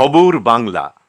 খবর Bangla.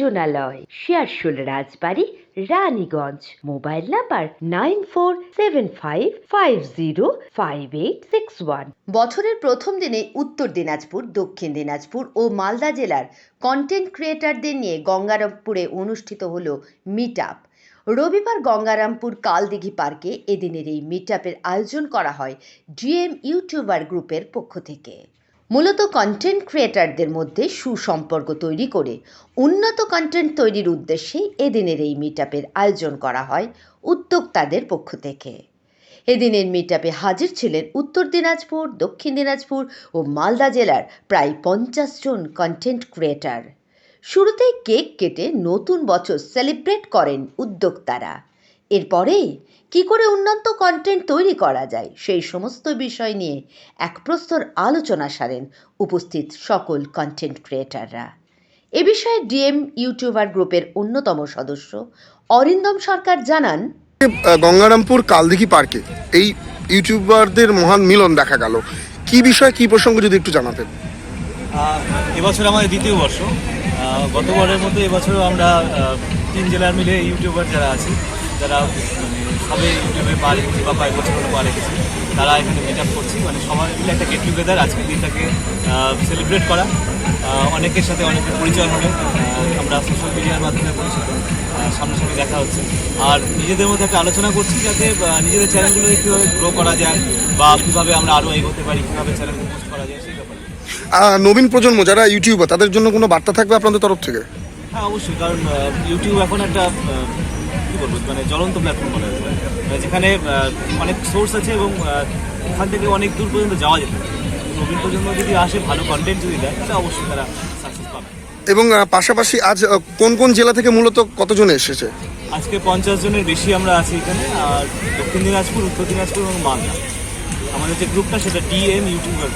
ভোজনালয় Searsole Rajbari, Raniganj. Mobile number nine four seven five five zero five eight six one. বছরের প্রথম দিনে উত্তর দিনাজপুর, দক্ষিণ দিনাজপুর ও মালদা জেলার কন্টেন্ট ক্রিয়েটারদের নিয়ে গঙ্গারামপুরে অনুষ্ঠিত হল মিট আপ রবিবার গঙ্গারামপুর কালদিঘি পার্কে এদিনের এই মিট আপের আয়োজন করা হয় ডিএম ইউটিউবার গ্রুপের পক্ষ থেকে। মূলত কন্টেন্ট ক্রিয়েটারদের মধ্যে সুসম্পর্ক তৈরি করে উন্নত কন্টেন্ট তৈরির উদ্দেশ্যে এদিনের এই মিট আয়োজন করা হয় উদ্যোক্তাদের পক্ষ থেকে। এদিনের মিটআপে হাজির ছিলেন উত্তর দিনাজপুর, দক্ষিণ দিনাজপুর ও মালদা জেলার প্রায় পঞ্চাশ জন কন্টেন্ট ক্রিয়েটার শুরুতেই কেক কেটে নতুন বছর সেলিব্রেট করেন উদ্যোক্তারা। এরপরেই কি করে উন্নত কন্টেন্ট তৈরি করা যায় সেই সমস্ত বিষয় নিয়ে এক প্রস্তর আলোচনা সারেন উপস্থিত সকল কন্টেন্ট ক্রিয়েটাররা এ বিষয়ে ডিএম ইউটিউবার গ্রুপের অন্যতম সদস্য অরিন্দম সরকার জানান গঙ্গারামপুর কালদিঘি পার্কে এই ইউটিউবারদের মহান মিলন দেখা গেল। কি বিষয় কি প্রসঙ্গ যদি একটু জানাতেন? এবছর আমাদের দ্বিতীয় বর্ষ। গতবারের মতো এবছরও আমরা তিন জেলার মিলে ইউটিউবার যারা আছি যারা মানে সবে ইউটিউবে পা রেখেছি বা কয়েক বছর পা রেখেছি তারা এখানে মিট আপ করছি। মানে সবাই মিলে একটা গেট টুগেদার আজকের দিনটাকে সেলিব্রেট করা। অনেকের সাথে অনেকের পরিচয় আহ, আমরা সোশ্যাল মিডিয়ার মাধ্যমে পরিচিত সামনাসামনি দেখা হচ্ছে। আর নিজেদের মধ্যে একটা আলোচনা করছি যাতে নিজেদের চ্যানেলগুলোকে কীভাবে গ্রো করা যায় বা কীভাবে আমরা আরও এগোতে পারি কীভাবে চ্যানেলকে পোস্ট করা যায় সেই ব্যাপারে। নবীন প্রজন্ম যারা ইউটিউবার তাদের জন্য কোনো বার্তা থাকবে আপনাদের তরফ থেকে? হ্যাঁ অবশ্যই। কারণ ইউটিউব এখন একটা বলব মানে জ্বলন্ত প্ল্যাটফর্ম বলা যায় যেখানে অনেক সোর্স আছে এবং ওখান থেকে অনেক দূর পর্যন্ত যাওয়া যেতে পারে। নবীন প্রজন্ম যদি আসে ভালো কন্টেন্ট যদি দেয় তাহলে অবশ্যই তারা সাকসেস পাবে। এবং পাশাপাশি আজ কোন কোন জেলা থেকে মূলত কতজন এসেছে? আজকে পঞ্চাশ জনের বেশি আমরা আছি এখানে আর দক্ষিণ দিনাজপুর উত্তর দিনাজপুর এবং মালদা আমাদের যে গ্রুপটা সেটা ডিএম ইউটিউবার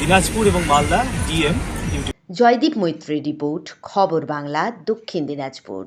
দিনাজপুর এবং মালদা ডিএম ইউটিউব জয়দীপ মৈত্রী রিপোর্ট খবর বাংলা দক্ষিণ দিনাজপুর।